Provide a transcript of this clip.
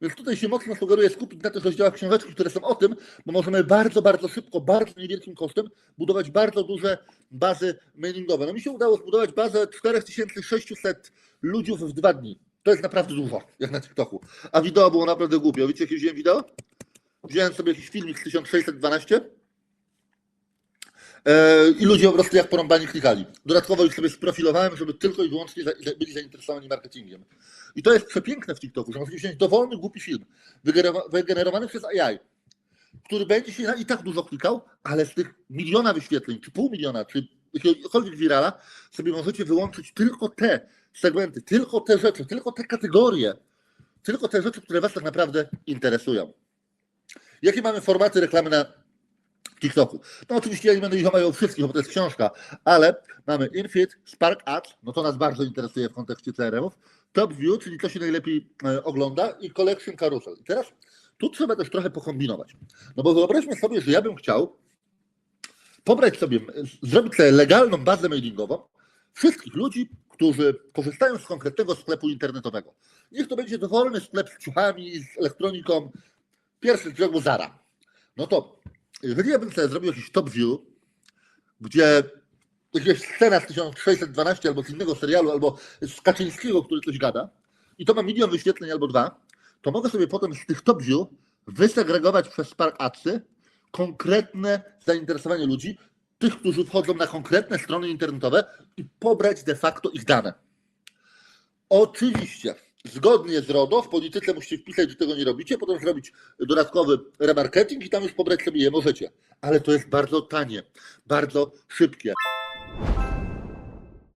Więc tutaj się mocno sugeruję skupić na tych rozdziałach książeczki, które są o tym, bo możemy bardzo, bardzo szybko, bardzo niewielkim kosztem budować bardzo duże bazy mailingowe. No mi się udało zbudować bazę 4600 ludzi w dwa dni. To jest naprawdę dużo, jak na TikToku. A wideo było naprawdę głupio. Wiecie, jakie wziąłem wideo? Wziąłem sobie jakiś filmik z 1612 e, i ludzie po prostu jak porąbani klikali. Dodatkowo ich sobie sprofilowałem, żeby tylko i wyłącznie byli zainteresowani marketingiem. I to jest przepiękne w TikToku, że możecie wziąć dowolny, głupi film, wygenerowa- wygenerowany przez AI, który będzie się i tak dużo klikał, ale z tych miliona wyświetleń, czy pół miliona, czy jakiegokolwiek wirala, sobie możecie wyłączyć tylko te segmenty, tylko te rzeczy, tylko te kategorie, tylko te rzeczy, które Was tak naprawdę interesują. Jakie mamy formaty reklamy na TikToku? No oczywiście ja nie będę ich omawiał wszystkich, bo to jest książka, ale mamy Infit, Spark Ads, no to nas bardzo interesuje w kontekście CRM-ów, Top View, czyli to się najlepiej e, ogląda i Collection Carousel. I teraz tu trzeba też trochę pokombinować. No bo wyobraźmy sobie, że ja bym chciał pobrać sobie, zrobić sobie legalną bazę mailingową wszystkich ludzi, którzy korzystają z konkretnego sklepu internetowego. Niech to będzie dowolny sklep z ciuchami, z elektroniką, pierwszy z brzegu Zara. No to jeżeli ja bym sobie zrobił jakiś top view, gdzie jakaś scena z 1612 albo z innego serialu, albo z Kaczyńskiego, który coś gada, i to ma milion wyświetleń albo dwa, to mogę sobie potem z tych top view wysegregować przez Spark Adsy konkretne zainteresowanie ludzi, tych, którzy wchodzą na konkretne strony internetowe i pobrać de facto ich dane. Oczywiście, zgodnie z RODO, w polityce musicie wpisać, że tego nie robicie, potem zrobić dodatkowy remarketing i tam już pobrać sobie je możecie. Ale to jest bardzo tanie, bardzo szybkie.